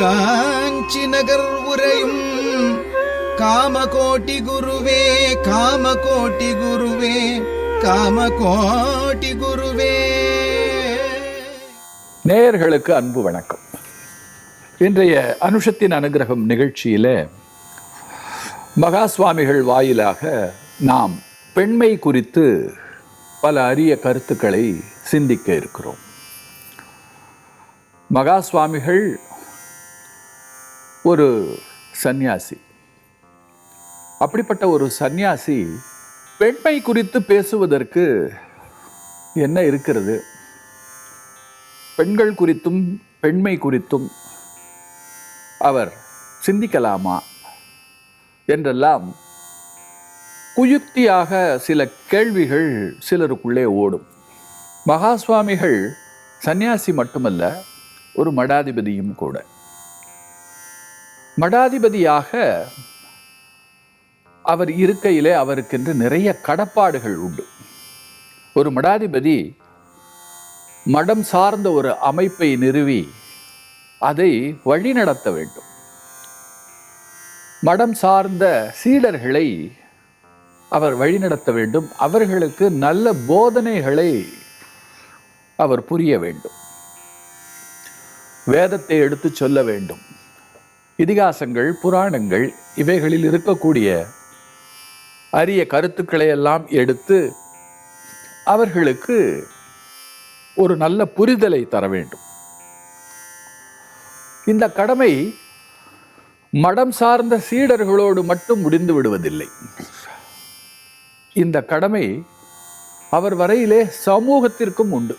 காஞ்சி நகர் உரையும் காமகோட்டி குருவே காமகோட்டி குருவே காமகோட்டி குருவே. நேயர்களுக்கு அன்பு வணக்கம். இன்றைய அனுஷத்தின் அனுகிரகம் நிகழ்ச்சியில் மகா சுவாமிகள் வாயிலாக நாம் பெண்மை குறித்து பல அரிய கருத்துக்களை சிந்திக்க இருக்கிறோம். மகா சுவாமிகள் ஒரு சந்நியாசி. அப்படிப்பட்ட ஒரு சந்நியாசி பெண்மை குறித்து பேசுவதற்கு என்ன இருக்கிறது? பெண்கள் குறித்தும் பெண்மை குறித்தும் அவர் சிந்திக்கலாமா? என்றெல்லாம் குயுக்தியாக சில கேள்விகள் சிலருக்குள்ளே ஓடும். மகா சுவாமிகள் சந்நியாசி மட்டுமல்ல ஒரு மடாதிபதியும் கூட. மடாதிபதியாக அவர் இருக்கையிலே அவருக்கென்று நிறைய கடப்பாடுகள் உண்டு. ஒரு மடாதிபதி மடம் சார்ந்த ஒரு அமைப்பை நிறுவி அதை வழிநடத்த வேண்டும். மடம் சார்ந்த சீடர்களை அவர் வழிநடத்த வேண்டும். அவர்களுக்கு நல்ல போதனைகளை அவர் புரிய வேண்டும். வேதத்தை எடுத்து சொல்ல வேண்டும். இதிகாசங்கள் புராணங்கள் இவைகளில் இருக்கக்கூடிய அரிய கருத்துக்களை எல்லாம் எடுத்து அவர்களுக்கு ஒரு நல்ல புரிதலை தர வேண்டும். இந்த கடமை மடம் சார்ந்த சீடர்களோடு மட்டும் முடிந்து விடுவதில்லை. இந்த கடமை அவர் வரையிலே சமூகத்திற்கும் உண்டு.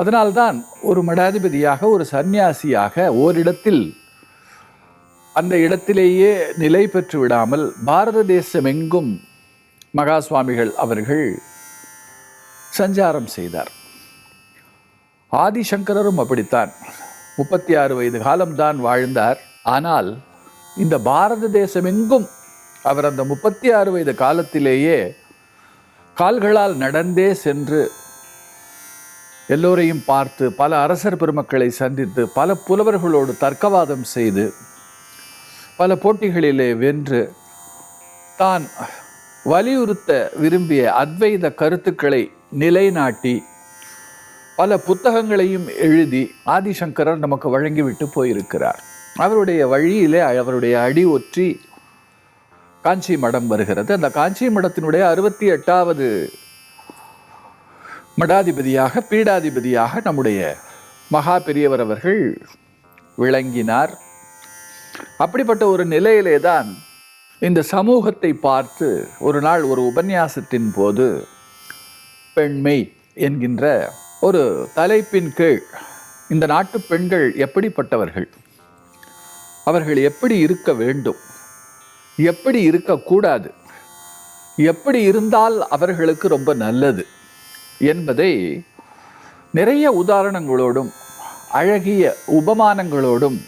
அதனால்தான் ஒரு மடாதிபதியாக ஒரு சந்நியாசியாக ஓரிடத்தில் அந்த இடத்திலேயே நிலை பெற்று விடாமல் பாரத தேசமெங்கும் மகா சுவாமிகள் அவர்கள் சஞ்சாரம் செய்தார். ஆதிசங்கரரும் அப்படித்தான். முப்பத்தி ஆறு வயது காலம்தான் வாழ்ந்தார். ஆனால் இந்த பாரத தேசமெங்கும் அவர் அந்த முப்பத்தி ஆறு வயது காலத்திலேயே கால்களால் நடந்தே சென்று எல்லோரையும் பார்த்து பல அரசர் பெருமக்களை சந்தித்து பல புலவர்களோடு தர்க்கவாதம் செய்து பல போட்டிகளிலே வென்று தான் வலியுறுத்த விரும்பிய அத்வைத கருத்துக்களை நிலைநாட்டி பல புத்தகங்களையும் எழுதி ஆதிசங்கரர் நமக்கு வழங்கிவிட்டு போயிருக்கிறார். அவருடைய வழியிலே அவருடைய அடி ஒற்றி காஞ்சி மடம் வருகிறது. அந்த காஞ்சி மடத்தினுடைய அறுபத்தி எட்டாவது மடாதிபதியாக பீடாதிபதியாக நம்முடைய மகா பெரியவர் அவர்கள் விளங்கினார். அப்படிப்பட்ட ஒரு நிலையிலே தான் இந்த சமூகத்தை பார்த்து ஒரு நாள் ஒரு உபன்யாசத்தின் போது பெண்மை என்கின்ற ஒரு தலைப்பின் கீழ் இந்த நாட்டு பெண்கள் எப்படிப்பட்டவர்கள்? அவர்கள் எப்படி இருக்க வேண்டும்? எப்படி இருக்கக்கூடாது? எப்படி இருந்தால் அவர்களுக்கு ரொம்ப நல்லது? என்பதை நிறைய உதாரணங்களோடும் அழகிய உபமானங்களோடும்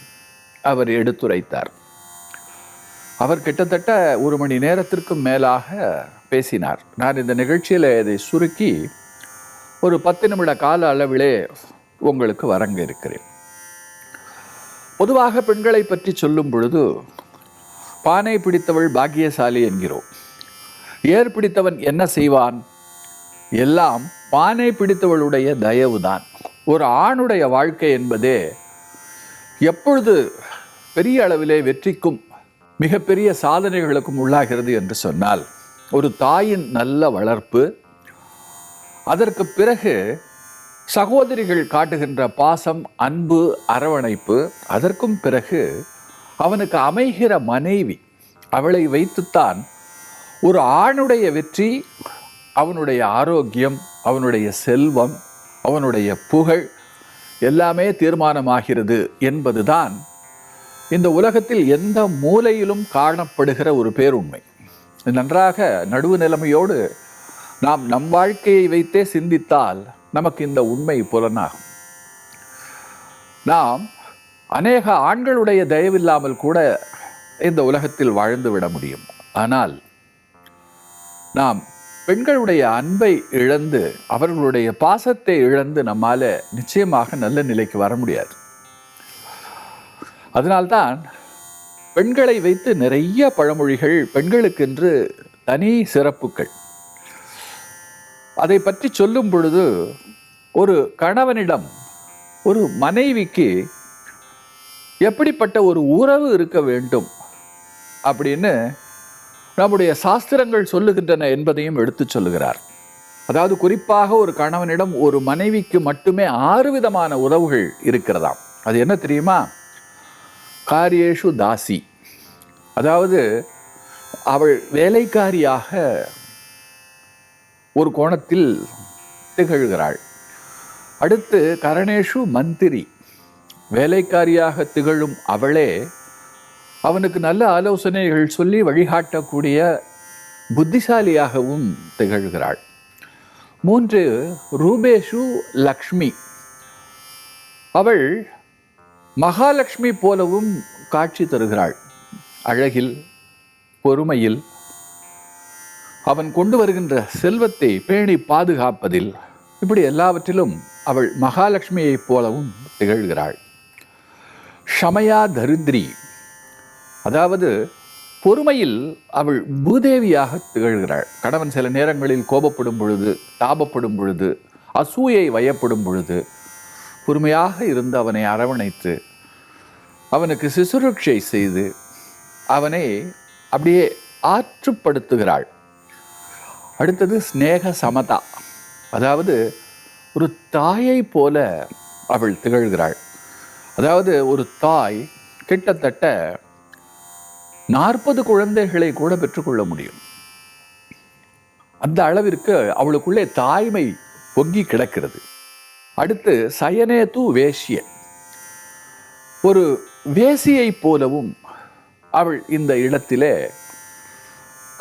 அவர் எடுத்துரைத்தார். அவர் கிட்டத்தட்ட ஒரு மணி நேரத்திற்கும் மேலாக பேசினார். நான் இந்த நிகழ்ச்சியில் இதை சுருக்கி ஒரு பத்து நிமிட கால அளவிலே உங்களுக்கு வரங்க இருக்கிறேன். பொதுவாக பெண்களை பற்றி சொல்லும் பொழுது பானை பிடித்தவள் பாக்கியசாலி என்கிறோம். ஏர் பிடித்தவன் என்ன செய்வான்? எல்லாம் பானை பிடித்தவளுடைய தயவுதான். ஒரு ஆணுடைய வாழ்க்கை என்பதே எப்பொழுது பெரிய அளவிலே வெற்றிக்கும் மிகப்பெரிய சாதனைகளுக்கும் உள்ளாகிறது என்று சொன்னால் ஒரு தாயின் நல்ல வளர்ப்பு அதற்கு பிறகு சகோதரிகள் காட்டுகின்ற பாசம் அன்பு அரவணைப்பு அதற்கும் பிறகு அவனுக்கு அமைகிற மனைவி அவளை வைத்துத்தான் ஒரு ஆணுடைய வெற்றி அவனுடைய ஆரோக்கியம் அவனுடைய செல்வம் அவனுடைய புகழ் எல்லாமே தீர்மானமாகிறது என்பதுதான் இந்த உலகத்தில் எந்த மூலையிலும் காணப்படுகிற ஒரு பேருண்மை. நன்றாக நடுவு நிலைமையோடு நாம் நம் வாழ்க்கையை வைத்தே சிந்தித்தால் நமக்கு இந்த உண்மை புலனாகும். நாம் அநேக ஆண்களுடைய தயவில்லாமல் கூட இந்த உலகத்தில் வாழ்ந்து விட முடியும். ஆனால் நாம் பெண்களுடைய அன்பை இழந்து அவர்களுடைய பாசத்தை இழந்து நம்மால நிச்சயமாக நல்ல நிலைக்கு வர முடியாது. அதனால்தான் பெண்களை வைத்து நிறைய பழமொழிகள் பெண்களுக்கென்று தனி சிறப்புகள். அதை பற்றி சொல்லும் பொழுது ஒரு கணவனிடம் ஒரு மனைவிக்கு எப்படிப்பட்ட ஒரு உறவு இருக்க வேண்டும் அப்படின்னு நம்முடைய சாஸ்திரங்கள் சொல்லுகின்றன என்பதையும் எடுத்துச் சொல்லுகிறார். அதாவது குறிப்பாக ஒரு கணவனிடம் ஒரு மனைவிக்கு மட்டுமே ஆறு விதமான உறவுகள் இருக்கிறதாம். அது என்ன தெரியுமா? காரியேஷு தாசி. அதாவது அவள் வேலைக்காரியாக ஒரு கோணத்தில் திகழ்கிறாள். அடுத்து கரணேஷு மந்திரி. வேலைக்காரியாக திகழும் அவளே அவனுக்கு நல்ல ஆலோசனைகள் சொல்லி வழிகாட்டக்கூடிய புத்திசாலியாகவும் திகழ்கிறாள். மூன்று ரூபேஷு லக்ஷ்மி. அவள் மகாலட்சுமி போலவும் காட்சி தருகிறாள். அழகில் பொறுமையில். அவன் கொண்டு வருகின்ற செல்வத்தை பேணி பாதுகாப்பதில் இப்படி எல்லாவற்றிலும் அவள் மகாலட்சுமியைப் போலவும் திகழ்கிறாள். ஷமயா தரித்ரி. அதாவது பொறுமையில் அவள் பூதேவியாக திகழ்கிறாள். கணவன் சில நேரங்களில் கோபப்படும் பொழுது தாபப்படும் பொழுது அசூயை வயப்படும் பொழுது பொறுமையாக இருந்து அவனை அரவணைத்து அவனுக்கு சிசுரட்சை செய்து அவனை அப்படியே ஆற்றுப்படுத்துகிறாள். அடுத்தது ஸ்நேக சமதா. அதாவது ஒரு தாயை போல அவள் திகழ்கிறாள். அதாவது ஒரு தாய் கிட்டத்தட்ட நாற்பது குழந்தைகளை கூட பெற்றுக்கொள்ள முடியும். அந்த அளவிற்கு அவளுக்குள்ளே தாய்மை பொங்கி கிடக்கிறது. அடுத்து சயனே தூ வேஷிய ஒரு வேசியை போலவும் அவள் இந்த இடத்திலே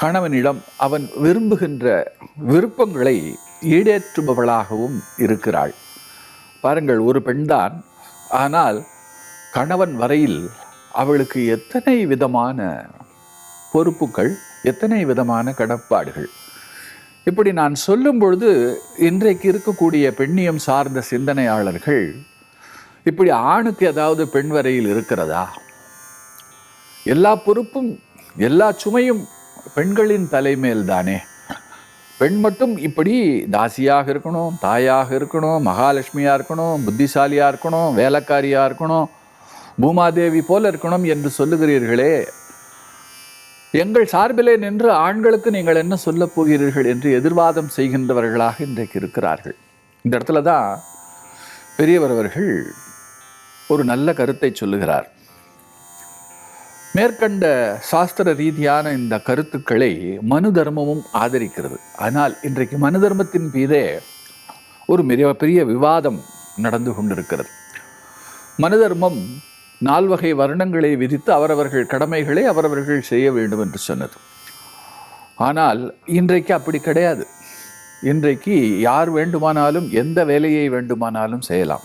கணவனிடம் அவன் விரும்புகின்ற விருப்பங்களை ஈடேற்றுபவளாகவும் இருக்கிறாள். பாருங்கள் ஒரு பெண்தான். ஆனால் கணவன் வரையில் அவளுக்கு எத்தனை விதமான பொறுப்புகள் எத்தனை விதமான கடப்பாடுகள். இப்படி நான் சொல்லும் பொழுது இன்றைக்கு இருக்கக்கூடிய பெண்ணியம் சார்ந்த சிந்தனையாளர்கள் இப்படி ஆணுக்கு ஏதாவது பெண் வரையில் இருக்கிறதா? எல்லா பொறுப்பும் எல்லா சுமையும் பெண்களின் தலைமேல் தானே. பெண் மட்டும் இப்படி தாசியாக இருக்கணும் தாயாக இருக்கணும் மகாலட்சுமியாக இருக்கணும் புத்திசாலியாக இருக்கணும் வேலைக்காரியாக இருக்கணும். பூமாதேவி போல இருக்கணும் என்று சொல்லுகிறீர்களே. எங்கள் சார்பிலே நின்று ஆண்களுக்கு நீங்கள் என்ன சொல்லப் போகிறீர்கள் என்று எதிர்வாதம் செய்கின்றவர்களாக இன்றைக்கு இருக்கிறார்கள். இந்த இடத்துல தான் பெரியவர் அவர்கள் ஒரு நல்ல கருத்தை சொல்லுகிறார். மேற்கண்ட சாஸ்திர ரீதியான இந்த கருத்துக்களை மனு தர்மமும் ஆதரிக்கிறது. ஆனால் இன்றைக்கு மனு தர்மத்தின் மீதே ஒரு மிக பெரிய விவாதம் நடந்து கொண்டிருக்கிறது. மனு தர்மம் நால்வகை வருணங்களை விதித்து அவரவர்கள் கடமைகளை அவரவர்கள் செய்ய வேண்டும் என்று சொன்னது. ஆனால் இன்றைக்கு அப்படி கிடையாது. இன்றைக்கு யார் வேண்டுமானாலும் எந்த வேலையை வேண்டுமானாலும் செய்யலாம்.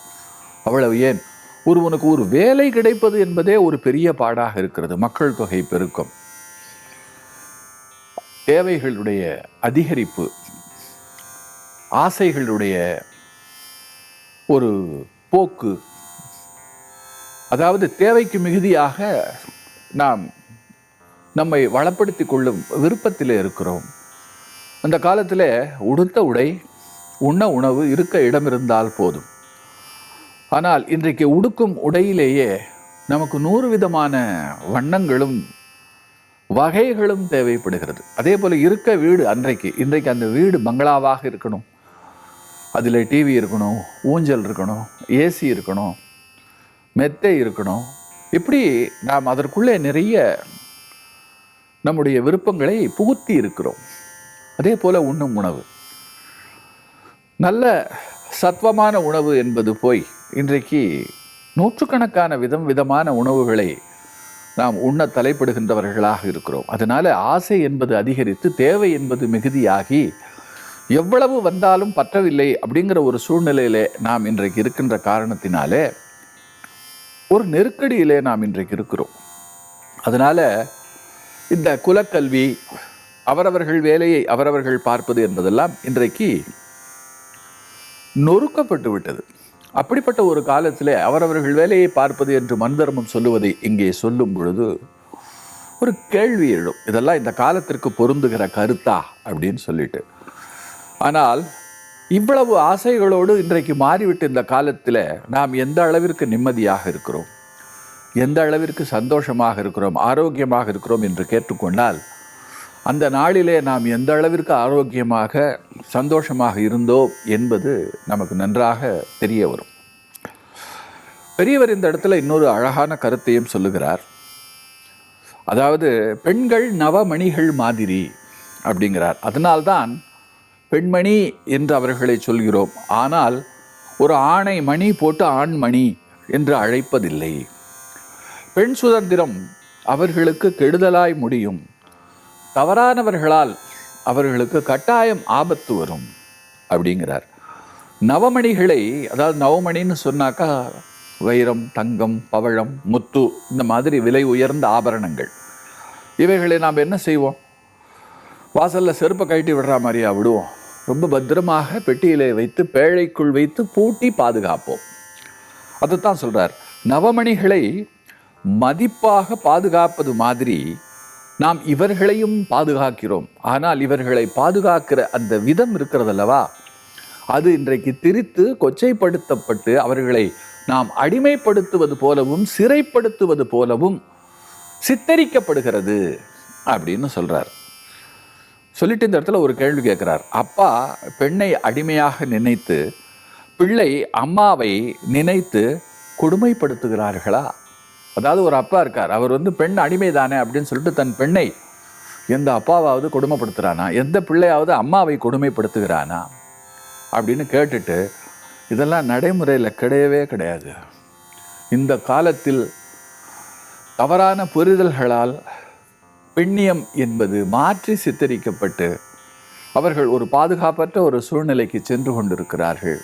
அவ்வளவு ஏன்? ஒருவனுக்கு ஒரு வேலை கிடைப்பது என்பதே ஒரு பெரிய பாடாக இருக்கிறது. மக்கள் தொகை பெருக்கம். தேவைகளுடைய அதிகரிப்பு ஆசைகளுடைய ஒரு போக்கு அதாவது தேவைக்கு மிகுதியாக நாம் நம்மை வளப்படுத்தி கொள்ளும் விருப்பத்தில் இருக்கிறோம். அந்த காலத்தில் உடுத்த உடை உண்ண உணவு இருக்க இடம் இருந்தால் போதும். ஆனால் இன்றைக்கு உடுக்கும் உடையிலேயே நமக்கு நூறு விதமான வண்ணங்களும் வகைகளும் தேவைப்படுகிறது. அதே போல் இருக்க வீடு அன்றைக்கு இன்றைக்கு அந்த வீடு பங்களாவாக இருக்கணும். அதில் டிவி இருக்கணும் ஊஞ்சல் இருக்கணும் ஏசி இருக்கணும். மெத்தை இருக்கணும். இப்படி நாம் அதற்குள்ளே நிறைய நம்முடைய விருப்பங்களை புகுத்தி இருக்கிறோம். அதே போல் உண்ணும் உணவு. நல்ல சத்வமான உணவு என்பது போய் இன்றைக்கு நூற்றுக்கணக்கான விதம் விதமான உணவுகளை நாம் உண்ண தலைப்படுகின்றவர்களாக இருக்கிறோம். அதனால் ஆசை என்பது அதிகரித்து தேவை என்பது மிகுதியாகி எவ்வளவு வந்தாலும் பற்றவில்லை அப்படிங்கிற ஒரு சூழ்நிலையிலே நாம் இன்றைக்கு இருக்கின்ற காரணத்தினாலே ஒரு நெருக்கடியிலே நாம் இன்றைக்கு இருக்கிறோம். அதனால இந்த குலக்கல்வி அவரவர்கள் வேலையை அவரவர்கள் பார்ப்பது என்பதெல்லாம் இன்றைக்கு நொறுக்கப்பட்டு விட்டது. அப்படிப்பட்ட ஒரு காலத்திலே அவரவர்கள் வேலையை பார்ப்பது என்று மன்தர்மம் சொல்லுவதை இங்கே சொல்லும் பொழுது ஒரு கேள்வி எழும். இதெல்லாம் இந்த காலத்திற்கு பொருந்துகிற கருத்தா அப்படின்னு சொல்லிட்டு. ஆனால் இவ்வளவு ஆசைகளோடு இன்றைக்கு மாறிவிட்டு இந்த காலத்தில் நாம் எந்த அளவிற்கு நிம்மதியாக இருக்கிறோம்? எந்த அளவிற்கு சந்தோஷமாக இருக்கிறோம்? ஆரோக்கியமாக இருக்கிறோம் என்று கேட்டுக்கொண்டால் அந்த நாளிலே நாம் எந்த அளவிற்கு ஆரோக்கியமாக சந்தோஷமாக இருந்தோம் என்பது நமக்கு நன்றாக தெரிய வரும். பெரியவர் இந்த இடத்துல இன்னொரு அழகான கருத்தையும் சொல்லுகிறார். அதாவது பெண்கள் நவமணிகள் மாதிரி அப்படிங்கிறார். அதனால்தான் பெண்மணி என்று அவர்களை சொல்கிறோம். ஆனால் ஒரு ஆணை மணி போட்டு ஆண்மணி என்று அழைப்பதில்லை. பெண் சுதந்திரம் அவர்களுக்கு கெடுதலாய் முடியும். தவறானவர்களால் அவர்களுக்கு கட்டாயம் ஆபத்து வரும் அப்படிங்கிறார். நவமணிகளை அதாவது நவமணின்னு சொன்னாக்கா வைரம் தங்கம் பவழம் முத்து இந்த மாதிரி விலை உயர்ந்த ஆபரணங்கள். இவைகளை நாம் என்ன செய்வோம்? வாசலில் செருப்பை கழட்டி விடுற மாதிரியா விடுவோம். ரொம்ப பத்திரமாக பெட்டியிலே வைத்து பேழைக்குள் வைத்து பூட்டி பாதுகாப்போம். அதைத்தான் சொல்கிறார் நவமணிகளை மதிப்பாக பாதுகாப்பது மாதிரி நாம் இவர்களையும் பாதுகாக்கிறோம். ஆனால் இவர்களை பாதுகாக்கிற அந்த விதம் இருக்கிறதல்லவா? அது இன்றைக்கு திரித்து கொச்சைப்படுத்தப்பட்டு அவர்களை நாம் அடிமைப்படுத்துவது போலவும் சிறைப்படுத்துவது போலவும் சித்தரிக்கப்படுகிறது அப்படின்னு சொல்கிறார் சொல்லிட்டு இந்த இடத்துல ஒரு கேள்வி கேட்குறார். அப்பா பெண்ணை அடிமையாக நினைத்து பிள்ளை அம்மாவை நினைத்து கொடுமைப்படுத்துகிறார்களா? அதாவது ஒரு அப்பா இருக்கார் அவர் வந்து பெண் அடிமை தானே அப்படின்னு சொல்லிட்டு தன் பெண்ணை எந்த அப்பாவாவது கொடுமைப்படுத்துகிறானா எந்த பிள்ளையாவது அம்மாவை கொடுமைப்படுத்துகிறானா? அப்படின்னு கேட்டுட்டு இதெல்லாம் நடைமுறையில் கிடையவே கிடையாது. இந்த காலத்தில் தவறான புரிதல்களால் பெண்ணியம் என்பது மாற்றி சித்தரிக்கப்பட்டு அவர்கள் ஒரு பாதுகாப்பற்ற ஒரு சூழ்நிலைக்கு சென்று கொண்டிருக்கிறார்கள்.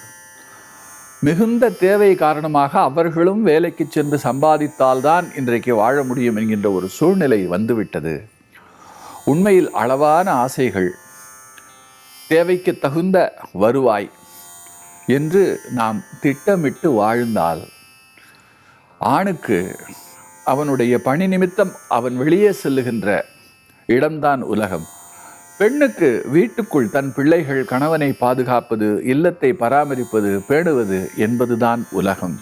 மிகுந்த தேவை காரணமாக அவர்களும் வேலைக்கு சென்று சம்பாதித்தால்தான் இன்றைக்கு வாழ முடியும் என்கின்ற ஒரு சூழ்நிலை வந்துவிட்டது. உண்மையில் அளவான ஆசைகள் தேவைக்கு தகுந்த வருவாய் என்று நாம் திட்டமிட்டு வாழ்ந்தால் ஆணுக்கு அவனுடைய பணி நிமித்தம் அவன் வெளியே செல்லுகின்ற இடம்தான் உலகம். பெண்ணுக்கு வீட்டுக்குள் தன் பிள்ளைகள் கணவனை பாதுகாப்பது இல்லத்தை பராமரிப்பது பேணுவது என்பதுதான் உலகம்.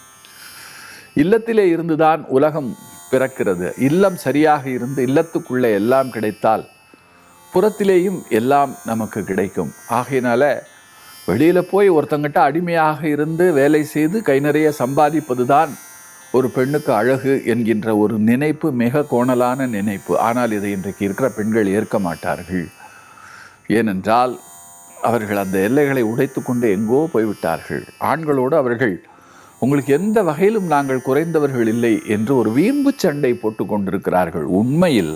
இல்லத்திலே இருந்துதான் உலகம் பிறக்கிறது. இல்லம் சரியாக இருந்து இல்லத்துக்குள்ளே எல்லாம் கிடைத்தால் புறத்திலேயும் எல்லாம் நமக்கு கிடைக்கும். ஆகையினால வெளியில் போய் ஒருத்தங்கிட்ட அடிமையாக இருந்து வேலை செய்து கை நிறைய சம்பாதிப்பது தான் ஒரு பெண்ணுக்கு அழகு என்கின்ற ஒரு நினைப்பு மிக கோணலான நினைப்பு. ஆனால் இதை இன்றைக்கு இருக்கிற பெண்கள் ஏற்க மாட்டார்கள். ஏனென்றால் அவர்கள் அந்த எல்லைகளை உடைத்து கொண்டு எங்கோ போய்விட்டார்கள். ஆண்களோடு அவர்கள் உங்களுக்கு எந்த வகையிலும் நாங்கள் குறைந்தவர்கள் இல்லை என்று ஒரு வீம்பு சண்டை போட்டு கொண்டிருக்கிறார்கள். உண்மையில்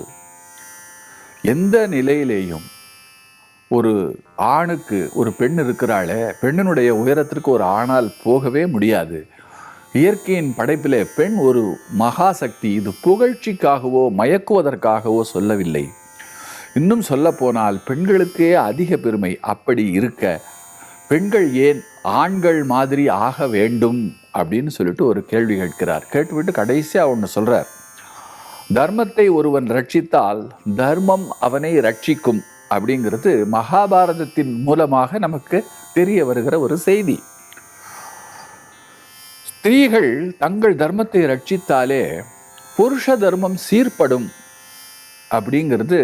எந்த நிலையிலேயும் ஒரு ஆணுக்கு ஒரு பெண் இருக்கிறாளே பெண்ணினுடைய உயரத்திற்கு ஒரு ஆணால் போகவே முடியாது. இயற்கையின் படைப்பிலே பெண் ஒரு மகாசக்தி இது புகழ்ச்சிக்காகவோ மயக்குவதற்காகவோ சொல்லவில்லை. இன்னும் சொல்ல போனால் பெண்களுக்கே அதிக பெருமை அப்படி இருக்க பெண்கள் ஏன் ஆண்கள் மாதிரி ஆக வேண்டும் அப்படின்னு சொல்லிட்டு ஒரு கேள்வி கேட்கிறார். கேட்டுவிட்டு கடைசியாக ஒன்று சொல்கிறார் தர்மத்தை ஒருவன் ரட்சித்தால் தர்மம் அவனை ரட்சிக்கும் அப்படிங்கிறது மகாபாரதத்தின் மூலமாக நமக்கு தெரிய வருகிற ஒரு செய்தி. ஸ்திரீகள் தங்கள் தர்மத்தை ரட்சித்தாலே புருஷ தர்மம் சீர்படும் அப்படிங்கிறது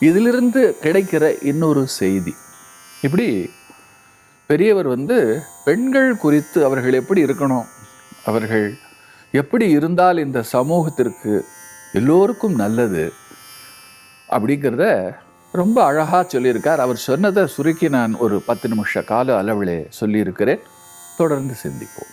இதிலிருந்து கிடைக்கிற இன்னொரு செய்தி. இப்படி பெரியவர் வந்து பெண்கள் குறித்து அவர்கள் எப்படி இருக்கணும் அவர்கள் எப்படி இருந்தால் இந்த சமூகத்திற்கு எல்லோருக்கும் நல்லது அப்படிங்கிறத ரொம்ப அழகாக சொல்லியிருக்கார். அவர் சொன்னதை சுருக்கி நான் ஒரு பத்து நிமிஷ கால அளவிலே சொல்லியிருக்கிறேன். தொடர்ந்து சிந்திப்போம்.